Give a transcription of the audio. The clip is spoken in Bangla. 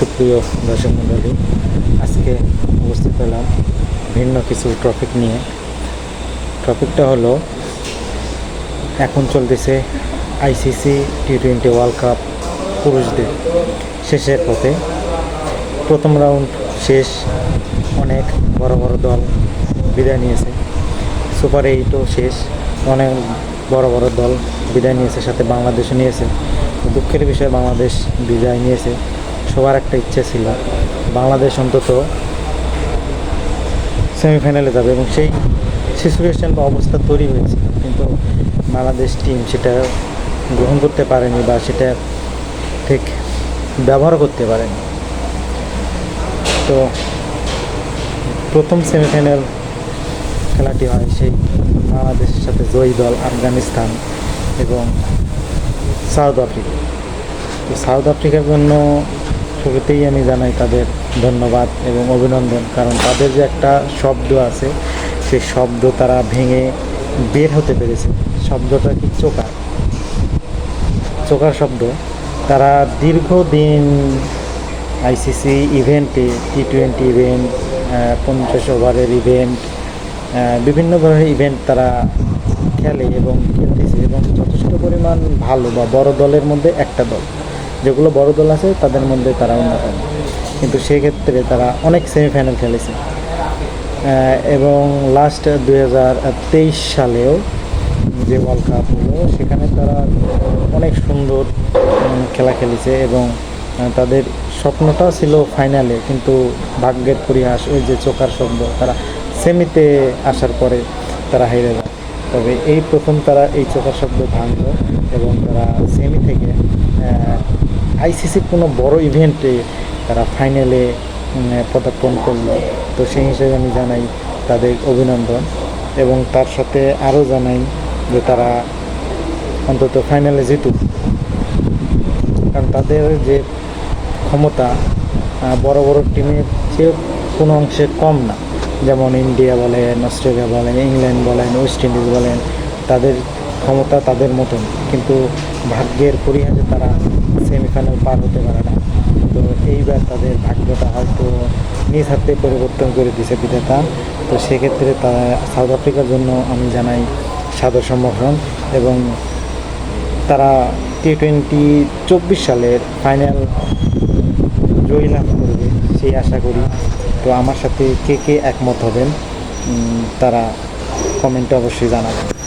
সুপ্রিয় দর্শক মণ্ডলী, আজকে উপস্থিত হলাম ভিন্ন কিছু টপিক নিয়ে। টপিকটা হলো, এখন চলতেছে ICC T twenty world cup পুরুষদের শেষের পথে। প্রথম রাউন্ড শেষ, অনেক বড় বড় দল বিদায় নিয়েছে। সুপার এইটও শেষ, অনেক বড় বড় দল বিদায় নিয়েছে, সাথে বাংলাদেশও নিয়েছে। দুঃখের বিষয়ে, বাংলাদেশ বিদায় নিয়েছে। সবার একটা ইচ্ছে ছিল। বাংলাদেশ অন্তত সেমিফাইনালে যাবে এবং সেই সিচুয়েশন বা অবস্থা তৈরি হয়েছে। কিন্তু বাংলাদেশ টিম সেটা গ্রহণ করতে পারেনি বা সেটা ঠিক ব্যবহার করতে পারেনি। তো প্রথম সেমিফাইনাল খেলাটি হয় সেই বাংলাদেশের সাথে জয়ী দল আফগানিস্তান এবং সাউথ আফ্রিকা। তো সাউথ আফ্রিকার জন্য শুরুতেই আমি জানাই তাদের ধন্যবাদ এবং অভিনন্দন, কারণ তাদের যে একটা শব্দ আছে, সেই শব্দ তারা ভেঙে বের হতে পেরেছে। শব্দটা কি চোকার? চোকার শব্দ। তারা দীর্ঘদিন আইসিসি ইভেন্টে টি টোয়েন্টি ইভেন্ট পঞ্চাশ ওভারের ইভেন্ট বিভিন্ন ধরনের ইভেন্ট তারা খেলে এবং খেলতেছে এবং যথেষ্ট পরিমাণ ভালো বা বড় দলের মধ্যে একটা দল। যেগুলো বড় দল আছে, তাদের মধ্যে তারা অন্যতম। কিন্তু সেক্ষেত্রে তারা অনেক সেমিফাইনাল খেলেছে। এবং লাস্ট দুই হাজার তেইশ সালেও যে ওয়ার্ল্ড কাপ হলো, সেখানে তারা অনেক সুন্দর খেলা খেলেছে এবং তাদের স্বপ্নটা ছিল ফাইনালে কিন্তু ভাগ্যের পরিহাস, ওই যে চোকার শব্দ, তারা সেমিতে আসার পরে তারা হেরে যায়। তবে এই প্রথম তারা এই চোখার শব্দ ভাঙল এবং তারা সেমি থেকে আইসিসির কোনো বড় ইভেন্টে তারা ফাইনালে পদার্পণ করল। তো সেই হিসেবে আমি জানাই তাদের অভিনন্দন এবং তার সাথে আরও জানাই যে তারা অন্তত ফাইনালে জিতুক। কারণ তাদের যে ক্ষমতা বড় বড় টিমের চেয়ে কোনো অংশে কম না। যেমন ইন্ডিয়া বলেন, অস্ট্রেলিয়া বলেন, ইংল্যান্ড বলেন, ওয়েস্ট ইন্ডিজ বলেন, তাদের ক্ষমতা তাদের মতন, কিন্তু ভাগ্যের পরিহাসে তারা সেমিফাইনাল পার হতে পারে না। তো এইবার তাদের ভাগ্যটা হয়তো নিজ হাতে পরিবর্তন করে দিয়েছে বিধাতা। তো সেক্ষেত্রে তারা সাউথ আফ্রিকার জন্য আমি জানাই সাদর সম্ভাষণ এবং তারা টি টোয়েন্টি চব্বিশ সালের ফাইনাল জয়ী লাভ করবে, সেই আশা করি। তো আমার সাথে কে কে একমত হবেন তারা কমেন্টে অবশ্যই জানাবেন।